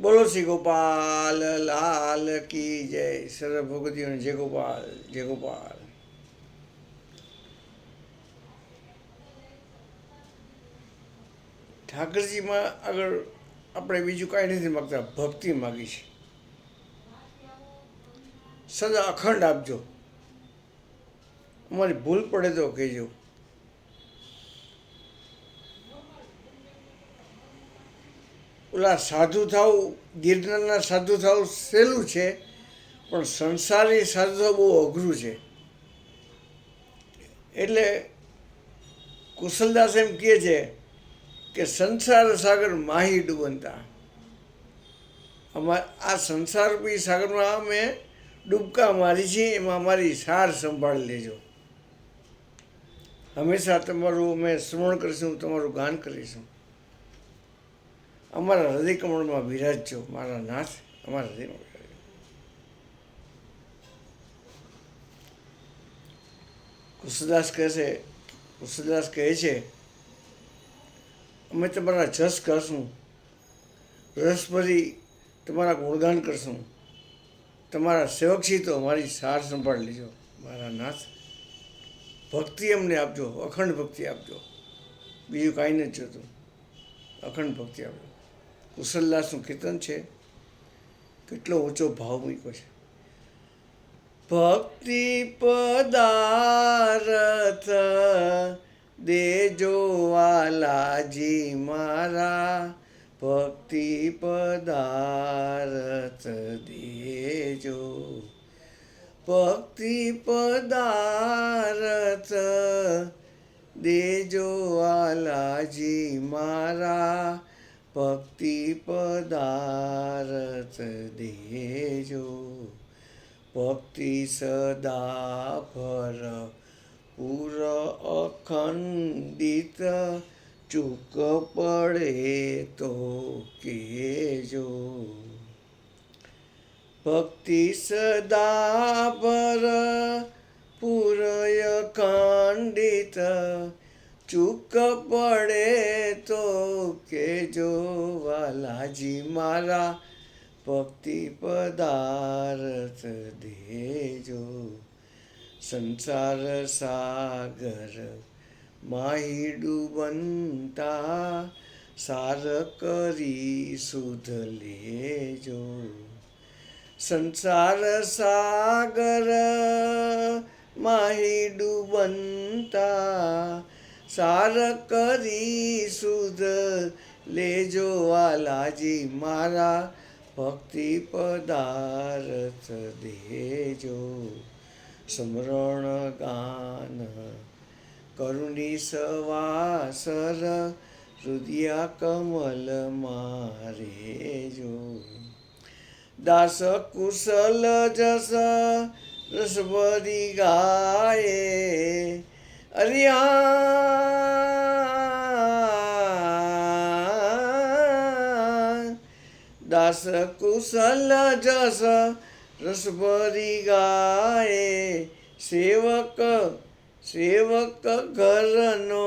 બોલો શ્રી ગોપાલ, લાલ કી જય. સર્વ ભગવતીઓને જય ગોપાલ જય ગોપાલ. ઠાકરજીમાં આગળ આપણે બીજું કાંઈ નથી માગતા, ભક્તિ માગી છે. સદા અખંડ આપજો. અમારી ભૂલ પડે તો કહેજો. ઓલા સાધુ થવું, ગિરનારના સાધુ થવું સહેલું છે, પણ સંસારી સાધુ થવું બહુ અઘરું છે. એટલે કુશલદાસ એમ કહે છે કે સંસાર સાગર માહી ડૂબનતા. અમાર આ સંસારરૂપી સાગરમાં અમે ડૂબકા મારી છીએ એમાં અમારી સાર સંભાળી લેજો. હંમેશા તમારું અમે સ્મરણ કરીશું, તમારું ગાન કરીશું. અમારા હૃદય કમળમાં બિરાજજો મારા નાથ, અમારા હૃદયમાં કૃષ્ણદાસ કહે છે, કૃષ્ણદાસ કહે છે, અમે તમારા જસ કરશું, રસભરી તમારા ગુણગાન કરશું, તમારા સેવક છીએ તો અમારી સાર સંભાળ લેજો, મારા નાથ. ભક્તિ અમને આપજો, અખંડ ભક્તિ આપજો. બીજું કાંઈ નથી જોતું અખંડ ભક્તિ આપજો કુશલદાસનું કીર્તન છે? કેટલો ઊંચો ભાવ મૂક્યો છે. ભક્તિ પદાર્થ દેજો વાલાજી મારા. ભક્તિ પદાર્થ દેજો. ભક્તિ પદાર્થ દેજો વાલાજી મારા. ભક્તિ પદાર્થ દેજો. ભક્તિ સદા પર પૂર અખંડિત ચૂક પડે તો કેજો. ભક્તિ સદા પર પૂરય ખંડિત ચૂક પડે તો કેજો વાલાજી મારા ભક્તિ પદાર્થ દેજો સંસાર સાગર માહી ડૂબનતા સાર કરી સુધ લેજો સંસાર સાગર માહી ડૂબનતા સાર કરી સુધ. લેજો વાલાજી મારા ભક્તિ પદાર્થ દેજો. સ્મરણ ગાન કરુણી સવાસર હૃદયા કમલ મારેજો. દાસ કુશલ જસ રસભરી ગાયે અરિયા. દાસ કુશલ જસ રસભરી ગાય. સેવક સેવક ઘરનો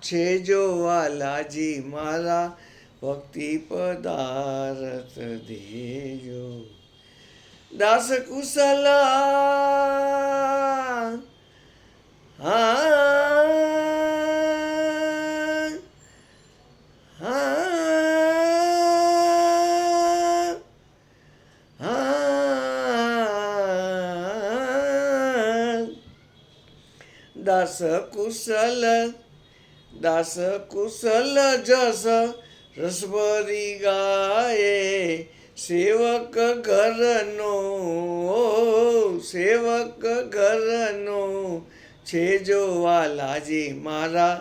છે જો વાલાજી મારા ભક્તિ પદાર્થ દેજો દાસ કુશલ દાસ કુશલ દાસ કુશલ જસ રસભરી ગાયે સેવક ઘરનો સેવક ઘરનો છે જો વાલાજી મારા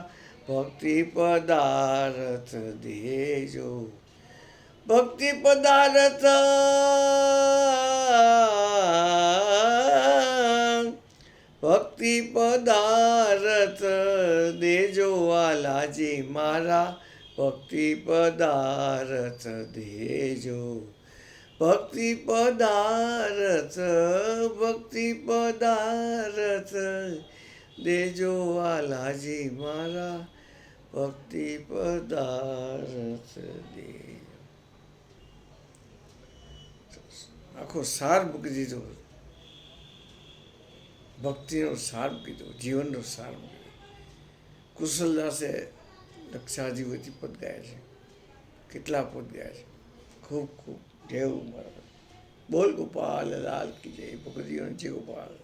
ભક્તિ પદાર્થ દેજો ભક્તિ પદાર્થ પદાર્થ દેજો વાલાજી મારા. ભક્તિ પદાર્થ દેજો. ભક્તિ પદાર્થ ભક્તિ પદાર્થ દેજો વાલાજી મારા. ભક્તિ પદાર્થ દેજો. આખો સાર મૂકી દીધો. ભક્તિનો સાર કીધો જીવનનો સાર કીધો કુશલદાસે લક્ષાધિપતિ પદ ગાય છે. કેટલા પદ ગાયા છે? ખૂબ ખૂબ. જય ઉમર. બોલ ગોપાલ, લાલ કી જય. ભગવતીઓને જય ગોપાલ.